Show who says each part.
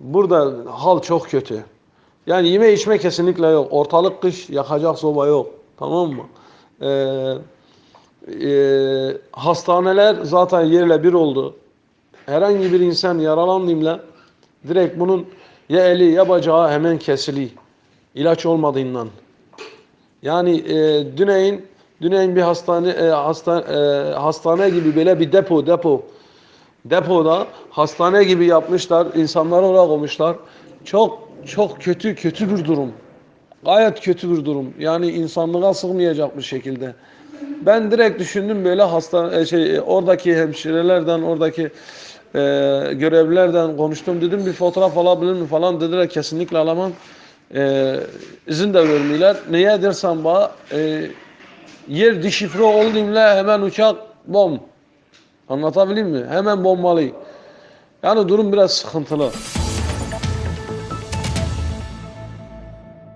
Speaker 1: Burada hal çok kötü. Yani yeme içme kesinlikle yok. Ortalık kış yakacak soba yok. Tamam mı? Ee, e, hastaneler zaten yerle bir oldu. Herhangi bir insan yaralandığında direkt bunun ya eli ya bacağı hemen kesili. İlaç olmadığından. Yani e, Düneyin Düneyin bir hastane e, hasta e, hastane gibi böyle bir depo depo depoda hastane gibi yapmışlar. insanları oraya koymuşlar. Çok çok kötü kötü bir durum. Gayet kötü bir durum. Yani insanlığa sığmayacak bir şekilde. Ben direkt düşündüm böyle hasta e, şey oradaki hemşirelerden oradaki e, görevlilerden konuştum dedim bir fotoğraf alabilir mi falan dediler kesinlikle alamam. E, izin de vermiyorlar. Neye dersen bana e, yer dişifre olduğumda hemen uçak bom. Anlatabileyim mi? Hemen bombalı. Yani durum biraz sıkıntılı.